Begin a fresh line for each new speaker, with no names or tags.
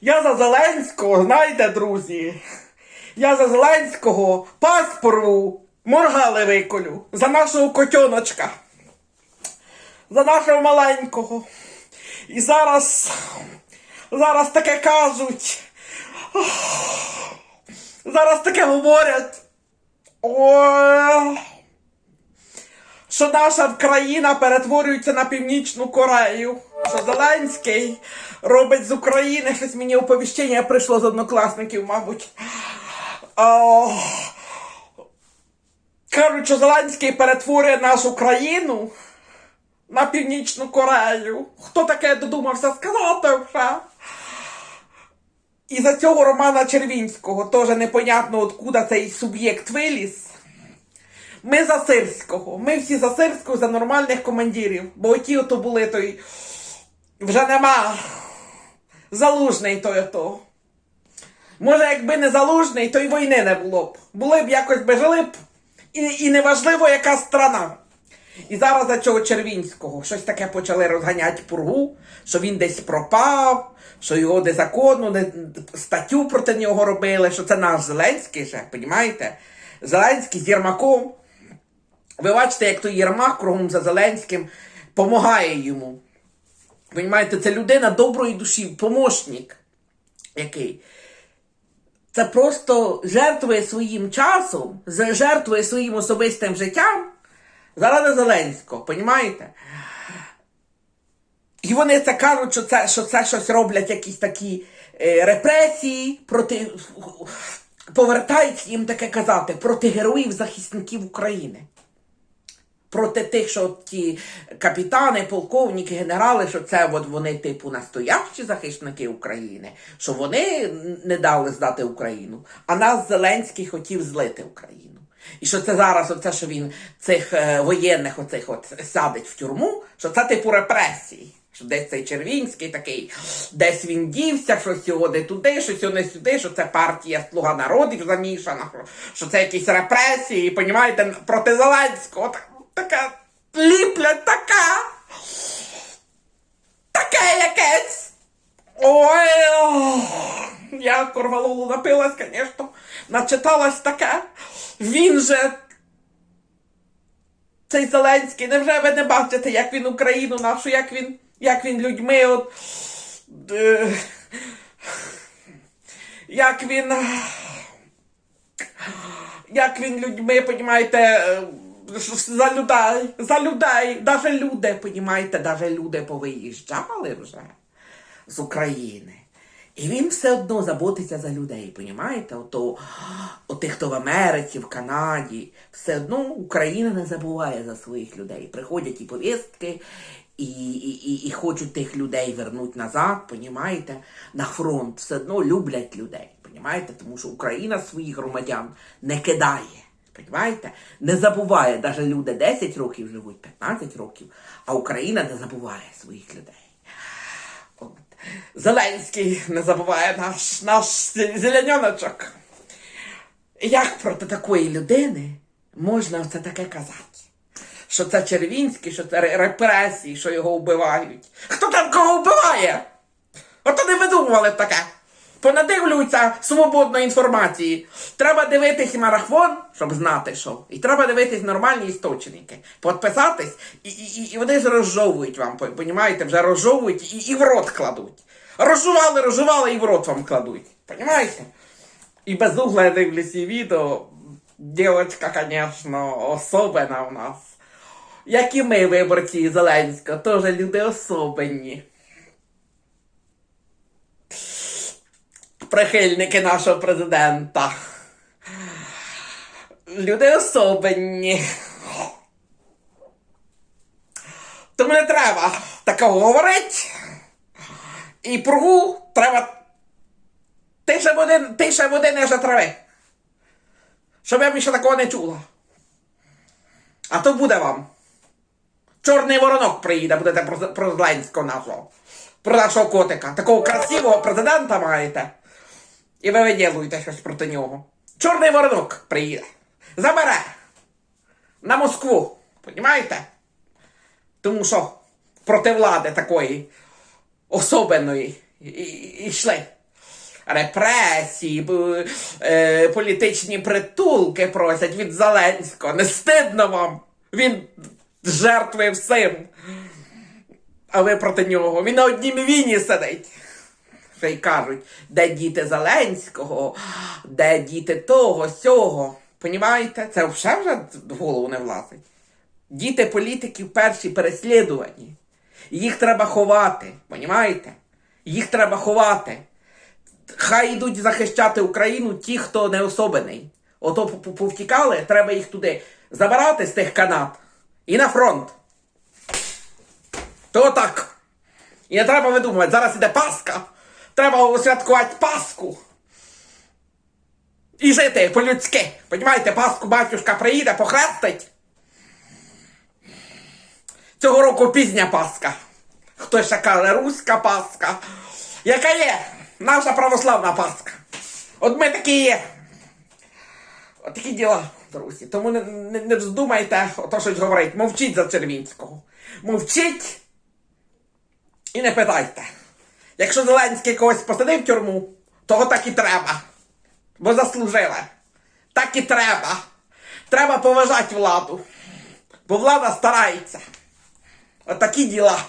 Я за Зеленського, знаєте, друзі. Я за Зеленського пас порву, моргали виколю. За нашого котеночка. За нашого маленького. І зараз. Зараз таке кажуть. Зараз таке говорять. Ой, що наша країна перетворюється на Північну Корею. Що Зеленський робить з України щось мені оповіщення прийшло з однокласників, мабуть. О, кажуть, що Зеленський перетворює нашу країну на Північну Корею. Хто таке додумався сказати вже? І за цього Романа Червінського теж непонятно откуда цей суб'єкт виліз. Ми за Сирського. Ми всі за Сирського, за нормальних командирів. Бо ті ото були той. Вже нема. Залужний той ото. Може, якби не залужний, то й війни не було б. Були б якось би жили б. І, і неважливо, яка страна. І зараз за цього Червінського щось таке почали розганяти пургу, що він десь пропав, що його незаконно, не, статтю проти нього робили, що це наш Зеленський же, понімаєте? Зеленський з Єрмаком. Ви бачите, як той Єрмак кругом за Зеленським помагає йому. Понімаєте, це людина доброї душі, помощник який. Це просто жертвує своїм часом, жертвує своїм особистим життям заради Зеленського, понімаєте? І вони це кажуть, що це, що це щось роблять якісь такі е, репресії проти. Повертають їм таке казати проти героїв захисників України. Проти тих, що ті капітани, полковники, генерали, що це от вони, типу, настоящі захисники України, що вони не дали здати Україну, а нас Зеленський хотів злити Україну. І що це зараз, оце, що він цих е, воєнних оцих от садить в тюрму, що це типу репресії. Що десь цей Червінський такий, десь він дівся, щось його не туди, щось його не сюди, що це партія Слуга народів замішана, що- що це якісь репресії, понімаєте, проти Зеленського. Так- Така ліплять, така. Таке якесь. Ой, ох. я корвалолу напилась, звісно, начиталась таке. Він же. Цей Зеленський, невже ви не бачите, як він Україну нашу, як він, як він людьми, от, е, як він. Як він людьми, понімаєте, е, за людей, за людей, даже люди, понімаєте, даже люди повиїжджали вже з України. І він все одно заботиться за людей, понімаєте? Ото, о тих, хто в Америці, в Канаді, все одно Україна не забуває за своїх людей. Приходять і повістки, і, і, і, і хочуть тих людей вернути назад, понімаєте, на фронт. Все одно люблять людей, понімаєте? Тому що Україна своїх громадян не кидає. Понімаєте? Не забуває, навіть люди 10 років живуть, 15 років, а Україна не забуває своїх людей. От. Зеленський не забуває наш, наш зеленьоночок. Як проти такої людини можна це таке казати? Що це Червінський, що це ре- репресії, що його вбивають. Хто там кого вбиває? Ото не видумували таке. Понадивлюються свободної інформації. Треба дивитись марафон, щоб знати, що. І треба дивитись нормальні істочники. Підписатись, і, і, і- вони ж розжовують вам, по- понімаєте, вже розжовують і, і в рот кладуть. Розжували, розжували і в рот вам кладуть. Понімаєте? І без угла я дивлюся відео. Дівочка, звісно, особена у нас. Як і ми, виборці Зеленського, теж люди особенні. Прихильники нашого президента. Люди особенні. Тому не треба такого говорити. І пругу треба тише води, тише води ниже трави. Щоб я більше такого не чула. А то буде вам. Чорний воронок приїде, будете про, про Зеленського нашого. Про нашого котика. Такого красивого президента маєте. І ви виділуєте щось проти нього. Чорний воронок приїде. Забере. На Москву. Понімаєте? Тому що проти влади такої особеної йшли. репресії, е, політичні притулки просять від Зеленського. Не стидно вам? Він жертви всім. А ви проти нього. Він на одній війні сидить. Ще й кажуть, де діти Зеленського, де діти того, сього. Понімаєте? Це вже вже в голову не влазить. Діти політиків перші переслідувані. Їх треба ховати. Понімаєте? Їх треба ховати. Хай йдуть захищати Україну ті, хто не особений. Ото повтікали, треба їх туди забирати з тих канат і на фронт. То так. І не треба видумувати, зараз іде Пасха. Треба святкувати Пасху. І жити по-людськи. Понімаєте, Пасху батюшка приїде, похрестить. Цього року пізня Пасха. Хтось ще каже, руська Пасха. Яка є? Наша православна Пасха. От ми такі є. От такі діла, друзі. Тому не, не, не вздумайте ото щось говорити. Мовчіть за Червінського. Мовчіть і не питайте. Якщо Зеленський когось посадив в тюрму, того так і треба. Бо заслужили. Так і треба. Треба поважати владу. Бо влада старається. Отакі діла.